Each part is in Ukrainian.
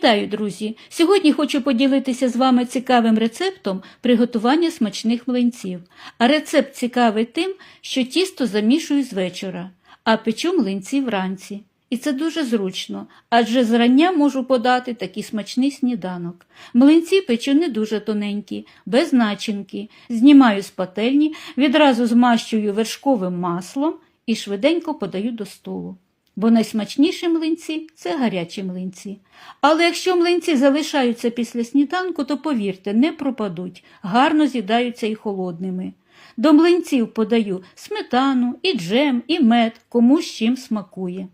Вітаю, друзі! Сьогодні хочу поділитися з вами цікавим рецептом приготування смачних млинців. А рецепт цікавий тим, що тісто замішую з вечора, а печу млинці вранці. І це дуже зручно, адже зрання можу подати такий смачний сніданок. Млинці печу не дуже тоненькі, без начинки, знімаю з пательні, відразу змащую вершковим маслом і швиденько подаю до столу. Бо найсмачніші млинці це гарячі млинці. Але якщо млинці залишаються після сніданку, то повірте, не пропадуть, гарно з'їдаються і холодними. До млинців подаю сметану, і джем, і мед, кому з чим смакує.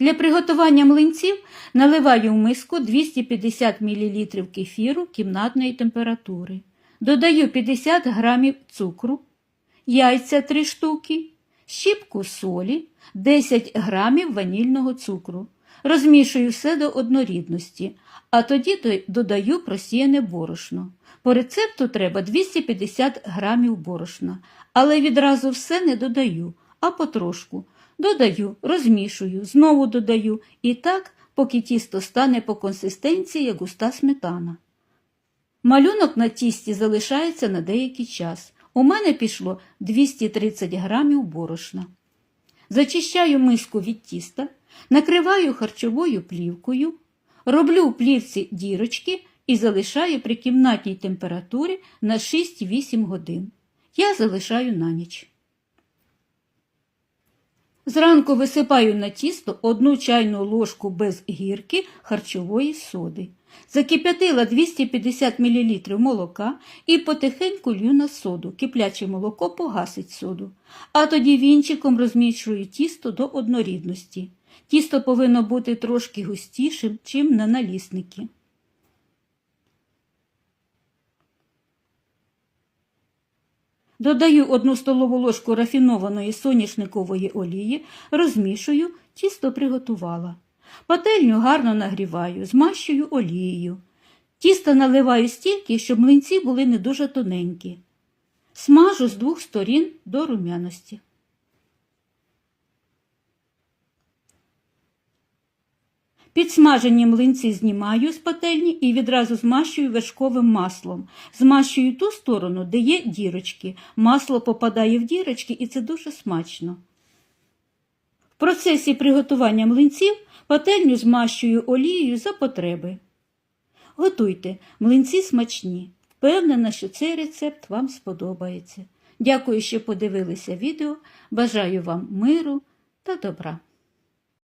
Для приготування млинців наливаю в миску 250 мл кефіру кімнатної температури. Додаю 50 г цукру, яйця 3 штуки, щіпку солі, 10 грамів ванільного цукру. Розмішую все до однорідності, а тоді додаю просіяне борошно. По рецепту треба 250 грамів борошна, але відразу все не додаю, а потрошку. Додаю, розмішую, знову додаю і так, поки тісто стане по консистенції, як густа сметана. Малюнок на тісті залишається на деякий час. У мене пішло 230 грамів борошна. Зачищаю миску від тіста, накриваю харчовою плівкою, роблю у плівці дірочки і залишаю при кімнатній температурі на 6-8 годин. Я залишаю на ніч. Зранку висипаю на тісто одну чайну ложку без гірки харчової соди. Закип'ятила 250 мл молока і потихеньку лью на соду. Кипляче молоко погасить соду. А тоді вінчиком розмішую тісто до однорідності. Тісто повинно бути трошки густішим, чим на налісники. Додаю одну столову ложку рафінованої соняшникової олії, розмішую, тісто приготувала. Пательню гарно нагріваю, змащую олією. Тісто наливаю стільки, щоб млинці були не дуже тоненькі. Смажу з двох сторін до рум'яності. Підсмажені млинці знімаю з пательні і відразу змащую вершковим маслом. Змащую ту сторону, де є дірочки. Масло попадає в дірочки і це дуже смачно. В процесі приготування млинців пательню змащую олією за потреби. Готуйте, млинці смачні. Впевнена, що цей рецепт вам сподобається. Дякую, що подивилися відео. Бажаю вам миру та добра.